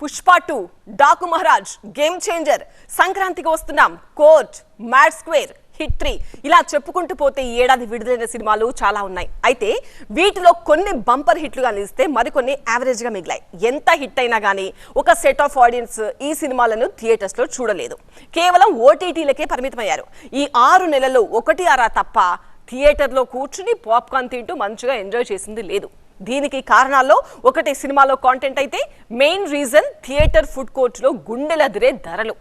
Pushpa two Daaku Maharaj game changer. సంక్రాంతికి వస్తున్నాం. Court mad square hit three. ఇలా చెప్పుకుంటూ పోతే ఈ ఏడాది విడుదలైన సినిమాలు చాలా ఉన్నాయి. అయితే వీటిలో కొన్ని బంపర్ హిట్లుగా నిలిస్తే మరికొన్ని యావరేజ్గా మిగిలాయి. ఎంత హిట్ అయినా కానీ ఒక సెట్ ఆఫ్ ఆడియన్స్ ఈ సినిమాలను థియేటర్స్లో చూడలేదు. కేవలం ఓటీటీలకే పరిమితమయ్యారు. ఈ ఆరు నెలలు ఒకటి అరా తప్ప థియేటర్లో కూర్చుని పాప్కార్న్ తింటూ మంచిగా ఎంజాయ్ చేసింది లేదు. దీనికి కారణాల్లో ఒకటి సినిమాలో కాంటెంట్ అయితే మెయిన్ రీజన్ థియేటర్ ఫుడ్ కోర్టులో గుండెలదిరే ధరలు.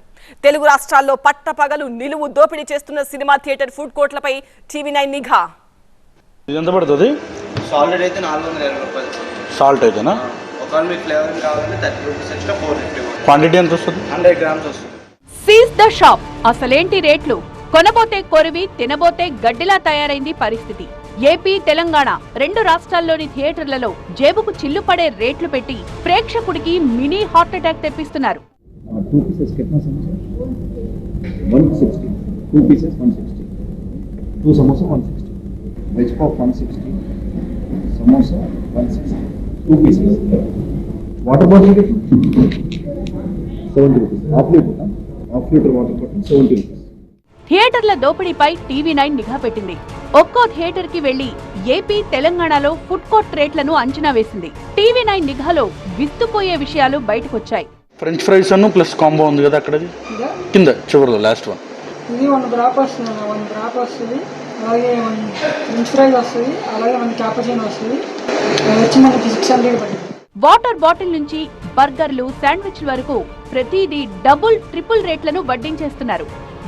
తెలుగు రాష్ట్రాల్లో పట్టపగలు నిలువు దోపిడీ చేస్తున్న సినిమా థియేటర్ ఫుడ్ కోర్టులపై టీవీ నైన్ నిఘా. ఎంత పడుతుంది? సాలిడ్ అయితే నాలుగు వందల ఇరవై రూపాయలు. సాల్ట్ అయితేనా? ఒకవేళ మీకు ఫ్లేవర్ కావాలంటే thirty rupees extra four fifty quantity ఎంత వస్తుంది? హండ్రెడ్ గ్రామ్స్ వస్తుంది. సీజ్ ద షాప్ అసలేంటి రేట్లు? కొనబోతే కొరివి తినబోతే గడ్డిలా తయారైంది పరిస్థితి. ఏపీ తెలంగాణ రెండు రాష్ట్రాల్లోని థియేటర్లలో జేబుకు చిల్లుపడే రేట్లు పెట్టి ప్రేక్షకుడికి మినీ హార్ట్ అటాక్ తెప్పిస్తున్నారు. థియేటర్ల దోపిడీపై టీవీ నైన్ నిఘా పెట్టింది. ఒక్కో థియేటర్కి వెళ్ళి ఏపీ తెలంగాణలో ఫుడ్ కోర్ట్ రేట్లను అంచనా వేసింది. టీవీ నైన్ నిఘాలో విస్తుపోయే విషయాలు బయటకొచ్చాయి. ఫ్రెంచ్ ఫ్రైస్ అను ప్లస్ కాంబో ఉంది కదా అక్కడది? కింద? చివరిలో లాస్ట్ వన్ ఇది వన్ డ్రాప్ వస్తుంది అన్న వన్ డ్రాప్ వస్తుంది. అలాగే వన్ ఫ్రెంచ్ ఫ్రైస్ వస్తుంది అలాగే వన్ క్యాపచీన్ వస్తుంది. వచ్చి మనకి సిక్స్ హండ్రెడ్ పడుతుంది వాటర్ బాటిల్ నుంచి బర్గర్లు శాండ్విచ్ల వరకు ప్రతిదీ డబుల్ ట్రిపుల్ రేట్లను వడ్డించేస్తున్నారు.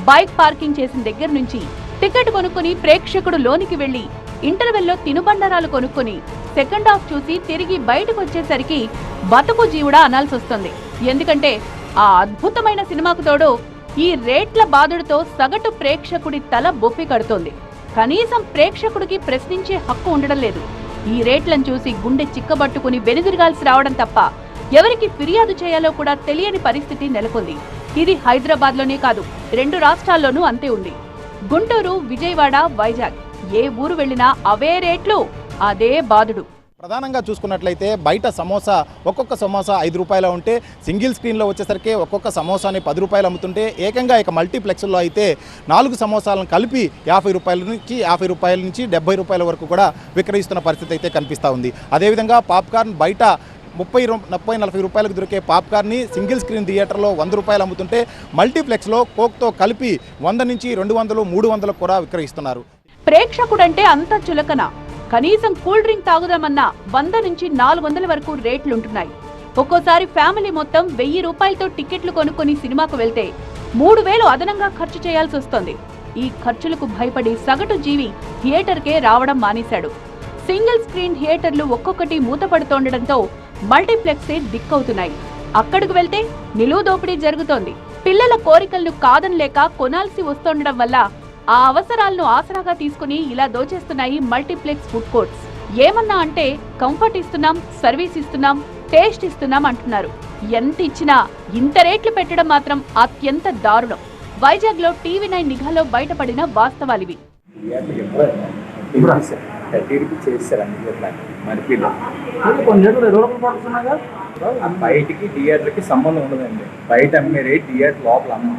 బైక్ పార్కింగ్ చేసిన దగ్గర నుంచి టికెట్ కొనుక్కుని ప్రేక్షకుడు లోనికి వెళ్ళి ఇంటర్వెల్లో తినుబండరాలు కొనుక్కొని సెకండ్ హాఫ్ చూసి తిరిగి బయటకు వచ్చేసరికి బతుకు జీవుడా అనాల్సి వస్తుంది. ఎందుకంటే ఆ అద్భుతమైన సినిమాకు తోడు ఈ రేట్ల బాధుడితో సగటు ప్రేక్షకుడి తల బొప్పి కడుతోంది. కనీసం ప్రేక్షకుడికి ప్రశ్నించే హక్కు ఉండడం లేదు. ఈ రేట్లను చూసి గుండె చిక్కబట్టుకుని వెనుదిరగాల్సి రావడం తప్ప ఎవరికి ఫిర్యాదు చేయాలో కూడా తెలియని పరిస్థితి నెలకొంది. ఇది హైదరాబాద్లోనే కాదు రెండు రాష్ట్రాల్లోనూ అంతే ఉంది. గుంటూరు విజయవాడ వైజాగ్. ఏ ఊరు వెళ్ళినా అవే రేట్లు అదే బాధుడు ప్రధానంగా చూసుకున్నట్లయితే బయట సమోసా ఒక్కొక్క సమోసా ఐదు రూపాయలు ఉంటే సింగిల్ స్క్రీన్లో వచ్చేసరికి ఒక్కొక్క సమోసాని పది రూపాయలు అమ్ముతుంటే ఏకంగా ఇక మల్టీప్లెక్స్లో అయితే నాలుగు సమోసాలను కలిపి యాభై రూపాయల నుంచి యాభై రూపాయల నుంచి డెబ్బై రూపాయల వరకు కూడా విక్రయిస్తున్న పరిస్థితి అయితే కనిపిస్తూ ఉంది. అదేవిధంగా పాప్కార్న్ బయట ముప్పై ముప్పై నలభై రూపాయలకు దొరికే పాప్కార్న్ని సింగిల్ స్క్రీన్ థియేటర్లో వంద రూపాయలు అమ్ముతుంటే మల్టీప్లెక్స్లో కోక్తో కలిపి వంద నుంచి రెండు వందలు మూడు వందలకు కూడా విక్రయిస్తున్నారు. ప్రేక్షకుడంటే అంత చులకన. కనీసం కూల్ డ్రింక్ తాగుదామన్నా వంద నుంచి నాలుగు వందల వరకు రేట్లుంటున్నాయి. ఒక్కోసారి ఫ్యామిలీ మొత్తం వెయ్యి రూపాయలతో టికెట్లు కొనుక్కొని సినిమాకు వెళ్తే మూడు వేలు అదనంగా ఖర్చు చేయాల్సి వస్తోంది ఈ ఖర్చులకు భయపడి సగటు జీవి థియేటర్కే రావడం మానేశాడు. సింగిల్ స్క్రీన్ థియేటర్లు ఒక్కొక్కటి మూతపడుతోండడంతో మల్టీప్లెక్సే దిక్కవుతున్నాయి. అక్కడికి వెళ్తే నిలువు దోపిడీ జరుగుతోంది. పిల్లల కోరికలను కాదనలేక కొనాల్సి వస్తుండడం వల్ల ఆ అవసరాలను ఆసరాగా తీసుకుని ఇలా దోచేస్తున్నాయి మల్టీప్లెక్స్ ఫుడ్ కోర్ట్స్. ఏమన్నా అంటే కంఫర్ట్ ఇస్తున్నాం సర్వీస్ ఇస్తున్నాం టేస్ట్ ఇస్తున్నాం అంటున్నారు. ఎంత ఇచ్చినా ఇంత రేట్లు పెట్టడం మాత్రం అత్యంత దారుణం. వైజాగ్లో టీవీ నైన్ నిఘాలో బయటపడిన వాస్తవాలివి. థర్టీ రూపీస్ చేస్తారు అందుకే మరిపిలో. కొన్ని రేట్లు ఇరవై రూపాయలు పడుతున్నాగా బయటికి థియేటర్కి సంబంధం ఉండదండి. బయట అమ్మే రేట్ థియేటర్ లోపల అమ్మ.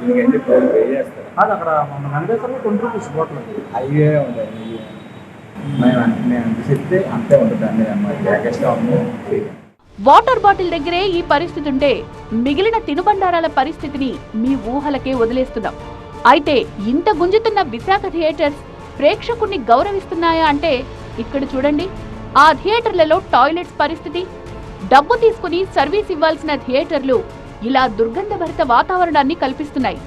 దీనికంటే పది పే చేస్తారు? అది అక్కడ మన వెంకటేశ్వరంలో ట్వంటీ రూపీస్ బాటిల్. అయ్యే ఉంటాయి అయ్యే మేము అంత- చెప్తే ఉంటుంది అండి ఉంది. వాటర్ బాటిల్ దగ్గరే ఈ పరిస్థితి ఉంటే మిగిలిన తినుబండారాల పరిస్థితిని మీ ఊహలకే వదిలేస్తున్నాం. అయితే ఇంత గుంజుతున్న విశాఖ థియేటర్స్ ప్రేక్షకుణ్ణి గౌరవిస్తున్నాయా అంటే ఇక్కడ చూడండి. ఆ థియేటర్లలో టాయిలెట్స్ పరిస్థితి. డబ్బు తీసుకుని సర్వీస్ ఇవ్వాల్సిన థియేటర్లు ఇలా దుర్గంధభరిత వాతావరణాన్ని కల్పిస్తున్నాయి.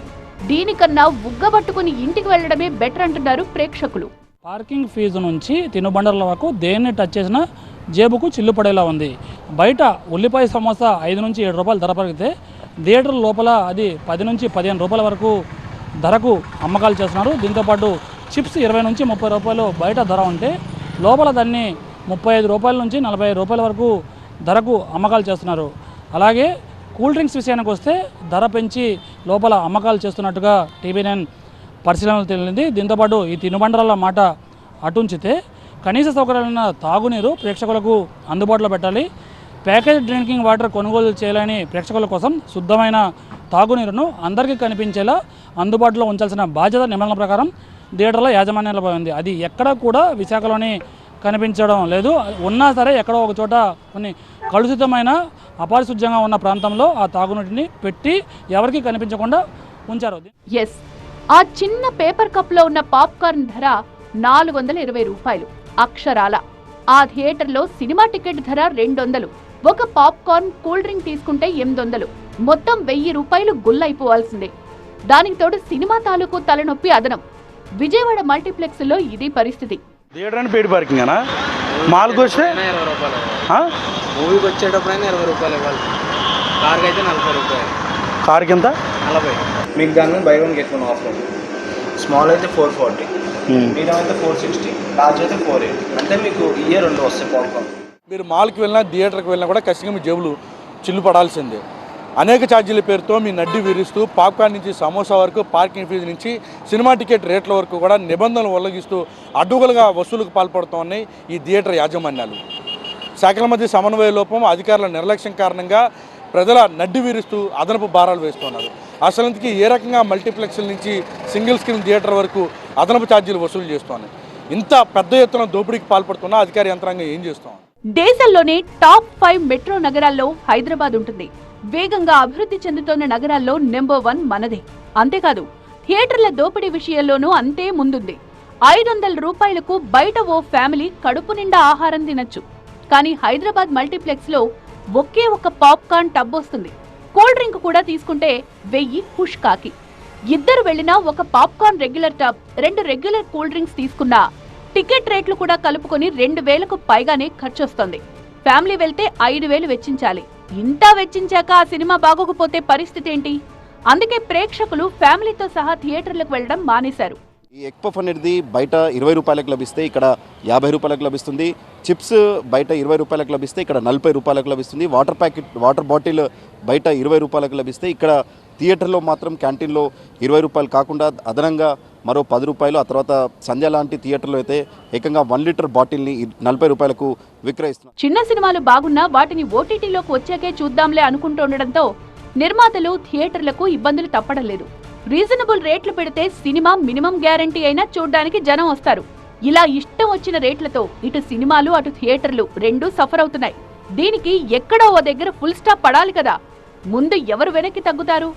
దీనికన్నా ఉగ్గబట్టుకుని ఇంటికి వెళ్ళడమే బెటర్ అంటున్నారు ప్రేక్షకులు. పార్కింగ్ ఫీజు నుంచి తినుబండర్ల వరకు దేన్ని టచ్ చేసినా జేబుకు చిల్లు పడేలా ఉంది. బయట ఉల్లిపాయ సమోసా ఐదు నుంచి ఏడు రూపాయలు ధర పెరిగితే థియేటర్ లోపల అది పది నుంచి పదిహేను రూపాయల వరకు ధరకు అమ్మకాలు చేస్తున్నారు. దీంతోపాటు చిప్స్ ఇరవై నుంచి ముప్పై రూపాయలు బయట ధర ఉంటే లోపల దాన్ని ముప్పై ఐదు రూపాయల నుంచి నలభై ఐదు రూపాయల వరకు ధరకు అమ్మకాలు చేస్తున్నారు. అలాగే కూల్ డ్రింక్స్ విషయానికి వస్తే ధర పెంచి లోపల అమ్మకాలు చేస్తున్నట్టుగా టీవీ నైన్ పరిశీలనలు తేలింది దీంతోపాటు ఈ తినుబండరాల మాట అటుంచితే కనీస సౌకర్యాలైన తాగునీరు ప్రేక్షకులకు అందుబాటులో పెట్టాలి. ప్యాకేజ్ డ్రింకింగ్ వాటర్ కొనుగోలు చేయాలని ప్రేక్షకుల కోసం శుద్ధమైన తాగునీరును అందరికీ కనిపించేలా అందుబాటులో ఉంచాల్సిన బాధ్యత నిబంధనల ప్రకారం థియేటర్ల యాజమాన్యాలపై ఉంది. అది ఎక్కడ కూడా విశాఖలోని కనిపించడం లేదు. ఉన్నా సరే ఎక్కడో ఒక చోట కొన్ని కలుషితమైన అపారిశుధ్యంగా ఉన్న ప్రాంతంలో ఆ తాగునీటిని పెట్టి ఎవరికీ కనిపించకుండా ఉంచారు. ఎస్ ఆ చిన్న పేపర్ కప్లో ఉన్న పాప్కార్న్ ధర నాలుగు వందల ఇరవై రూపాయలు. అక్షరాల. ఆ థియేటర్లో సినిమా టికెట్ ధర రెండు వందలు. ఒక పాప్కార్న్ కూల్ డ్రింక్ తీసుకుంటే ఎనిమిది వందలు మొత్తం వెయ్యి రూపాయలు గుల్లైపోవాల్సిందే. దానికి తోడు సినిమా తాలూకు తలనొప్పి అదనం. విజయవాడ మల్టీప్లెక్స్లో ఇది పరిస్థితి. థియేటర్ అని పెయిడ్ పార్కింగ్ అనా మాల్కి వస్తే? ఇరవై రూపాయలు ఆ? మూవీకి వచ్చేటప్పుడైనా ఇరవై రూపాయలు ఇవ్వాలి. కార్కి అయితే నలభై రూపాయలు. కార్కి ఎంత నలభై. మీకు దాని మీద buy one get one offer ఉంది. స్మాల్ అయితే ఫోర్ ఫార్టీ. మీడియం అయితే ఫోర్ సిక్స్టీ. లార్జ్ అయితే ఫోర్ ఎయిటీ. అంటే మీకు ఇయర్ రెండు వస్తాయి పాప్కార్న్. మీరు మాల్కి వెళ్ళినా థియేటర్కి వెళ్ళినా కూడా ఖచ్చితంగా మీ జేబులు చిల్లు పడాల్సిందే అనేక ఛార్జీల పేరుతో మీ నడ్డి విరుస్తూ పాప్కార్న్ నుంచి సమోసా వరకు పార్కింగ్ ఫీజు నుంచి సినిమా టికెట్ రేట్ల వరకు కూడా నిబంధనలు ఉల్లంఘిస్తూ అడ్డుగలుగా వసూలుకు పాల్పడుతున్నాయి ఈ థియేటర్ యాజమాన్యాలు. శాఖల మధ్య సమన్వయ లోపం అధికారుల నిర్లక్ష్యం కారణంగా ప్రజల నడ్డి విరుస్తూ అదనపు భారాలు వేస్తున్నారు. అసలుకి ఏ రకంగా మల్టీప్లెక్స్ల నుంచి సింగిల్ స్క్రీన్ థియేటర్ వరకు అదనపు ఛార్జీలు వసూలు చేస్తున్నాయి ఇంత పెద్ద ఎత్తున దోపిడీకి పాల్పడుతున్న అధికార యంత్రాంగం ఏం చేస్తాం దేశంలోనే టాప్ ఫైవ్ మెట్రో నగరాల్లో హైదరాబాద్ ఉంటుంది. వేగంగా అభివృద్ధి చెందుతున్న నగరాల్లో నెంబర్ వన్ మనదే. అంతేకాదు థియేటర్ల దోపిడీ విషయంలోనూ అంతే ముందుంది. ఐదు వందల రూపాయలకు బయట ఓ ఫ్యామిలీ కడుపు నిండా ఆహారం తినొచ్చు. కానీ హైదరాబాద్ మల్టీప్లెక్స్లో ఒకే ఒక పాప్కార్న్ టబ్ వస్తుంది. కూల్ డ్రింక్ కూడా తీసుకుంటే వెయ్యి పుష్ కాకి ఇద్దరు వెళ్ళినా ఒక పాప్కార్న్ రెగ్యులర్ టబ్ రెండు రెగ్యులర్ కూల్ డ్రింక్స్ తీసుకున్నా టికెట్ రేట్లు కూడా కలుపుకొని రెండు వేలకు పైగానే ఖర్చు వస్తుంది ఫ్యామిలీ వెళ్తే ఐదు వేలు వెచ్చించాలి. ఇంత వెచ్చించాక ఆ సినిమా బాగోకపోతే పరిస్థితి ఏంటి? అందుకే ప్రేక్షకులు ఫ్యామిలీతో సహా థియేటర్లకు వెళ్ళడం మానేశారు. ఈ ఎగ్ పఫ్ అనేది బయట ఇరవై రూపాయలకు లభిస్తే ఇక్కడ యాభై రూపాయలకు లభిస్తుంది. చిప్స్ బయట ఇరవై రూపాయలకు లభిస్తే ఇక్కడ నలభై రూపాయలకు లభిస్తుంది. వాటర్ ప్యాకెట్ వాటర్ బాటిల్ బయట ఇరవై రూపాయలకు లభిస్తే ఇక్కడ థియేటర్లో మాత్రం క్యాంటీన్లో ఇరవై రూపాయలు కాకుండా అదనంగా మరో పది రూపాయలు ఆ తర్వాత సంధ్య లాంటి థియేటర్లో అయితే ఏకంగా వన్ లీటర్ బాటిల్ని నలభై రూపాయలకు విక్రయిస్తున్నారు. చిన్న సినిమాలు బాగున్నా వాటిని ఓటీటీలోకి వచ్చాకే చూద్దాంలే అనుకుంటుండడంతో నిర్మాతలు థియేటర్లకు ఇబ్బందులు తప్పడం లేదు రీజనబుల్ రేట్లు పెడితే సినిమా మినిమం గ్యారంటీ అయినా చూడడానికి జనం వస్తారు. ఇలా ఇష్టం వచ్చిన రేట్లతో ఇటు సినిమాలు అటు థియేటర్లు రెండూ సఫర్ అవుతున్నాయి. దీనికి ఎక్కడో ఓ దగ్గర ఫుల్ స్టాప్ పడాలి కదా. ముందు ఎవరు వెనక్కి తగ్గుతారు?